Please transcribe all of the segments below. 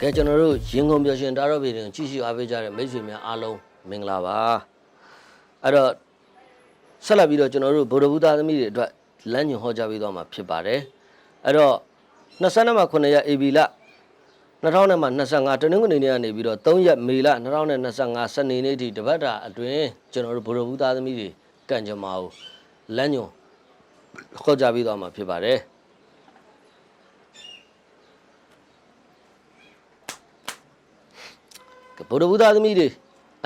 ကဲကျွန်တော်တို့ရင်ကုန်ပြောရှင်တာတော့ပြည်တွင်ကြည့်ရှုအားပေးကြတဲ့မိတ်ဆွေများအားလုံးမင်္ဂလာပါအဲ့တော့ဆက်လက်ပြီးတော့ကျွန်တော်တို့ဗုဒ္ဓဘုရားသမီးတွေအတွက်လမ်းညွှန်ဟောကြားပေးသွားမှာဖြစ်ပါတယ်အဲ့တော့22မှာ9ရက် AB လ2025တနင်္ဂနွေနေ့ကနေပြီးတော့3ရက်မေလ2025စနေနေ့ထိတပတ်တာအတွင်းကျွန်တော်တို့ဗုဒ္ဓဘုရားသမီးတွေကံကြမ္မာကိုလမ်းညွှန်ဟောကြားပေးသွားမှာဖြစ်ပါတယ် ဗုဒ္ဓဘုရားသမီးတွေ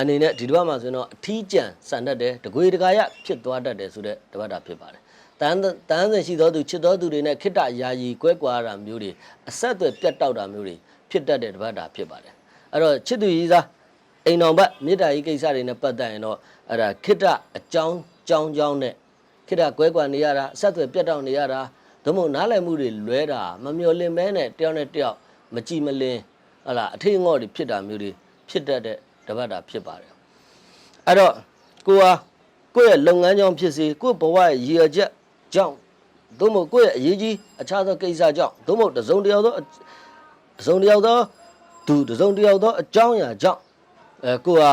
အနေနဲ့ဒီတစ်ပတ်မှာဆိုရင်တော့အထီးကျန်စံတတ်တယ်တကွေတကာရဖြစ်သွားတတ်တယ်ဆိုတဲ့တပတ်တာဖြစ်ပါတယ်တန်းတန်းစင်ရှိသောသူချစ်သောသူတွေနဲ့ခိတ္တယာယီကွဲကွာတာမျိုးတွေအဆက်အသွယ်ပြတ်တောက်တာမျိုးတွေဖြစ်တတ်တဲ့တပတ်တာဖြစ်ပါတယ်အဲ့တော့ချစ်သူကြီးစားအိမ်တော်ဘက်မေတ္တာကြီးကိစ္စတွေနဲ့ပတ်သက်ရင်တော့အဲ့ဒါခိတ္တအကြောင်းကြောင်းကြောင်းနဲ့ခိတ္တကွဲကွာနေရတာအဆက်အသွယ်ပြတ်တောက်နေရတာသို့မဟုတ်နားလည်မှုတွေလွဲတာမမျော်လင့်မဲနဲ့တယောက်နဲ့တယောက်မကြည်မလင်ဟလာအထိတ်အငေါ့တွေဖြစ်တာမျိုးတွေ ဖြစ်တတ်တဲ့တပတ်တာဖြစ်ပါတယ်အဲ့တော့ကိုဟာကိုယ့်ရဲ့လုပ်ငန်းကြောင့်ဖြစ်စေကိုယ့်ဘဝရဲ့ရည်ရွယ်ချက်ကြောင့်သို့မဟုတ်ကိုယ့်ရဲ့အရေးကြီးအခြားသောကိစ္စကြောင့်သို့မဟုတ်တစ်စုံတစ်ယောက်သောတစ်စုံတစ်ယောက်သောသူတစ်စုံတစ်ယောက်သောအကြောင်းအရာကြောင့်အဲကိုဟာ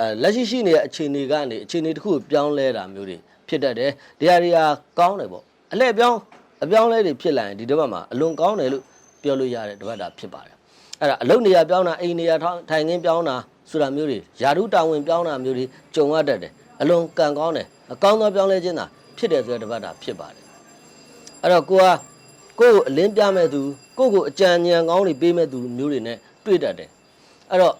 အဲလက်ရှိရှိနေတဲ့အခြေအနေကနေအခြေအနေတစ်ခုကိုပြောင်းလဲတာမျိုးတွေဖြစ်တတ်တယ်တရားတွေဟာကောင်းတယ်ပေါ့အလှည့်ပြောင်းအပြောင်းလဲတွေဖြစ်လာရင်ဒီတစ်ပတ်မှာအလွန်ကောင်းတယ်လို့ပြောလို့ရတဲ့တစ်ပတ်တာဖြစ်ပါတယ် အဲ့ဒါအလုပ်နေရာပြောင်းတာအိမ်နေရာထိုင်ခင်းပြောင်းတာဆိုတာမျိုးတွေယာရုတာဝန်ပြောင်းတာမျိုးတွေကြုံရတတ်တယ်အလွန်ကံကောင်းတယ်အကောင်းသောပြောင်းလဲခြင်းသာဖြစ်တယ်ဆိုတဲ့တပတ်တာဖြစ်ပါတယ်အဲ့တော့ကိုကကိုယ့်ကိုအလင်းပြမဲ့သူကိုယ့်ကိုအကြံဉာဏ်ကောင်းတွေပေးမဲ့သူမျိုးတွေနဲ့တွေ့တတ်တယ်အဲ့တော့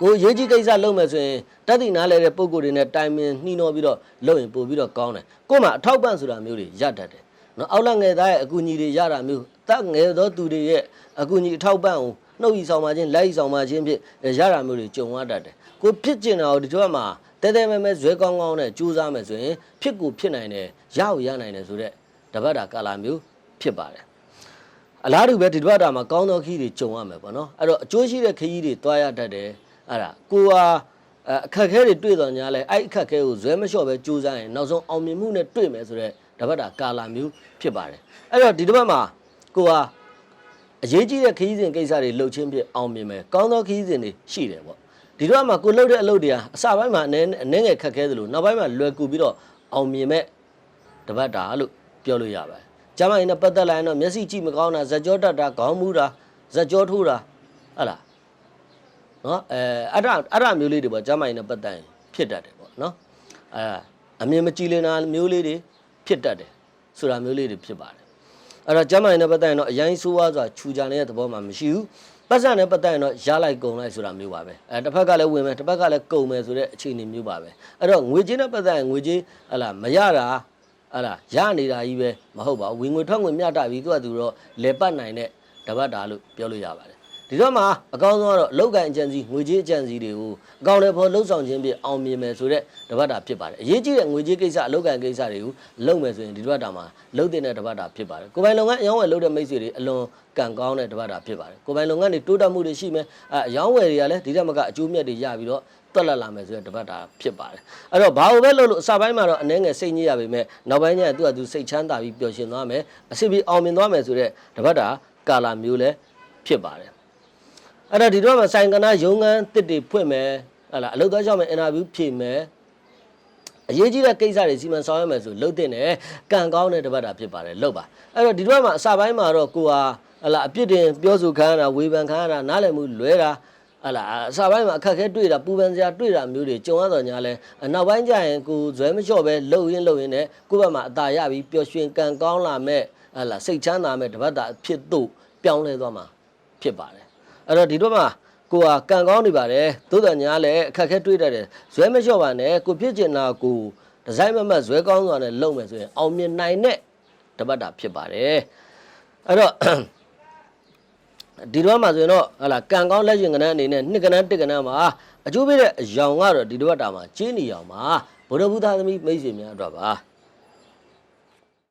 ကိုရေးကြီးကိစ္စလုပ်မယ်ဆိုရင်တတ်သိနားလဲတဲ့ပုံကိုယ်တွေနဲ့တိုင်ပင်နှီးနှောပြီးတော့လုပ်ရင်ပို့ပြီးတော့ကောင်းတယ်ကို့မှာအထောက်ပံ့ဆိုတာမျိုးတွေရတတ်တယ် နော်အောက်လက်ငယ်သားရဲ့အကူအညီတွေရတာမျိုးတက်ငယ်သောသူတွေရဲ့အကူအညီအထောက်ပံ့ကိုနှုတ်ဤဆောင်ပါခြင်းလက်ဤဆောင်ပါခြင်းဖြင့်ရတာမျိုးတွေကြုံရတတ်တယ်ကိုဖြစ်ကျင်တာကိုဒီတော့မှတဲတဲမဲမဲဇွဲကောင်းကောင်းနဲ့ကြိုးစားမယ်ဆိုရင်ဖြစ်ကိုဖြစ်နိုင်တယ်ရကိုရနိုင်တယ်ဆိုတော့တပတ်တာကာလာမျိုးဖြစ်ပါတယ်အလားတူပဲဒီတစ်ပတ်တာမှာကောင်းသောခီးတွေကြုံရမယ်ပေါ့နော်အဲ့တော့အကျိုးရှိတဲ့ခီးတွေတွားရတတ်တယ်အဲ့ဒါကိုဟာအဲအခက်အခဲတွေတွေ့တော့ညာလဲအဲ့အခက်အခဲကိုဇွဲမလျှော့ပဲကြိုးစားရင်နောက်ဆုံးအောင်မြင်မှုနဲ့တွေ့မယ်ဆိုတော့ တပတ်တာကာလာမျိုးဖြစ်ပါတယ်အဲ့တော့ဒီတစ်ပတ်မှာကိုဟာအရေးကြီးတဲ့ခီးစဉ်ကိစ္စတွေလှုပ်ချင်းဖြစ်အောင်မြင်မယ်ကောင်းသောခီးစဉ်တွေရှိတယ်ပေါ့ဒီတစ်ပတ်မှာကိုလှုပ်တဲ့အလုပ်တွေဟာအစပိုင်းမှာအနည်းအနည်းငယ်ခက်ခဲသလိုနောက်ပိုင်းမှာလွယ်ကူပြီးတော့အောင်မြင်မဲ့တပတ်တာလို့ပြောလို့ရပါတယ်။ကျမကြီးနဲ့ပတ်သက်လာရင်တော့မျက်စိကြည့်မကောင်းတာဇက်ကြောတက်တာခေါင်းမူးတာဇက်ကြောထိုးတာဟုတ်လား။နော်အဲအဲ့ဒါအဲ့ဒါမျိုးလေးတွေပေါ့ကျမကြီးနဲ့ပတ်သက်ရင်ဖြစ်တတ်တယ်ပေါ့နော်။အဲအမြင်မကြည်လင်တာမျိုးလေးတွေ ဖြစ်တတ်တယ်ဆိုတာမျိုးလေးတွေဖြစ်ပါတယ်။အဲ့တော့ကျမကြီးနဲ့ပတ်သက်ရင်တော့အရင်ဆိုးဝါးစွာခြူကြနေတဲ့သဘောမှမရှိဘူး။ပတ်စံနဲ့ပတ်သက်ရင်တော့ရလိုက်ကုန်လိုက်ဆိုတာမျိုးပါပဲအဲတစ်ဖက်ကလည်းဝင်မယ်တစ်ဖက်ကလည်းကုန်မယ်ဆိုတဲ့အခြေအနေမျိုးပါပဲအဲ့တော့ငွေကြေးနဲ့ပတ်သက်ရင်ငွေကြေးဟလာမရတာဟလာရနေတာကြီးပဲမဟုတ်ပါဘူးဝင်ငွေထွက်ငွေမျှတပြီးသူကသူတော့လေပတ်နိုင်တဲ့တပတ်တာလို့ပြောလို့ရပါတယ် ဒီတော့မှအကောင်းဆုံးကတော့လောက်ကန်အကြံစီငွေကြေးအကြံစီတွေကိုအကောင့်တွေပေါ်လှုပ်ဆောင်ခြင်းဖြင့်အောင်မြင်မယ်ဆိုတဲ့တပတ်တာဖြစ်ပါတယ်အရေးကြီးတဲ့ငွေကြေးကိစ္စအလောက်ကန်ကိစ္စတွေကိုလုပ်မယ်ဆိုရင်ဒီတပတ်တာမှာလုပ်တဲ့တပတ်တာဖြစ်ပါတယ်ကိုယ်ပိုင်လုပ်ငန်းအယောင်းဝယ်လုပ်တဲ့မိတ်ဆွေတွေအလွန်ကံကောင်းတဲ့တပတ်တာဖြစ်ပါတယ်ကိုယ်ပိုင်လုပ်ငန်းတွေတိုးတက်မှုတွေရှိမယ်အဲအယောင်းဝယ်တွေကလည်းဒီတက်မကအကျိုးမြတ်တွေရပြီးတော့တွက်လက်လာမယ်ဆိုတဲ့တပတ်တာဖြစ်ပါတယ်အဲ့တော့ဘာလို့ပဲလုပ်လို့အစပိုင်းမှာတော့အနေငယ်စိတ်ညစ်ရပါပဲနောက်ပိုင်းကျရင်သူကသူစိတ်ချမ်းသာပြီးပျော်ရွှင်သွားမယ်အစီပြီးအောင်မြင်သွားမယ်ဆိုတဲ့တပတ်တာကာလာမျိုးလည်းဖြစ်ပါတယ် အဲ့တော့ဒီတော့မှဆိုင်ကနာရုံငန်းတစ်တွေဖွင့်မယ်ဟလာအလုပ်သားကြောင့်မယ်အင်တာဗျူးဖြေမယ်အရေးကြီးတဲ့ကိစ္စတွေစီမံဆောင်ရွက်မယ်ဆိုလှုပ်တဲ့နဲ့ကံကောင်းတဲ့တပတ်တာဖြစ်ပါတယ်လှုပ်ပါအဲ့တော့ဒီတော့မှအစပိုင်းမှာတော့ကိုဟာဟလာအပြစ်တင်ပြောဆိုခံရတာဝေဖန်ခံရတာနားလည်မှုလွဲတာဟလာအစာပိုင်းမှာအခက်အခဲတွေ့တာပူပန်စရာတွေ့တာမျိုးတွေကြုံရတော့ညာလဲနောက်ပိုင်းကျရင်ကိုဇွဲမလျှော့ပဲလှုပ်ရင်းလှုပ်ရင်းနဲ့ကိုယ့်ဘက်မှာအသာရပြီးပျော်ရွှင်ကံကောင်းလာမဲ့ဟလာစိတ်ချမ်းသာမဲ့တပတ်တာအဖြစ်တို့ပြောင်းလဲသွားမှာဖြစ်ပါတယ် အဲ့တော့ဒီတော့မှကိုကကံကောင်းနေပါတယ်သို့တော်ညာလဲအခက်အခဲတွေ့တတ်တယ်ဇွဲမလျှော့ပါနဲ့ကိုဖြစ်ကျင်တာကိုဒီဇိုင်းမမတ်ဇွဲကောင်းစွာနဲ့လုပ်မယ်ဆိုရင်အောင်မြင်နိုင်တဲ့တပတ်တာဖြစ်ပါတယ်အဲ့တော့ဒီတော့မှဆိုရင်တော့ဟလာကံကောင်းလက်ရှင်ကနန်းအနေနဲ့နှစ်ကနန်းတစ်ကနန်းမှာအကျိုးပေးတဲ့အယောင်ကတော့ဒီတော့တာမှာကျင်းနေအောင်ပါဘုရားဘုရားသမီးမိတ်ဆွေများအတွက်ပါ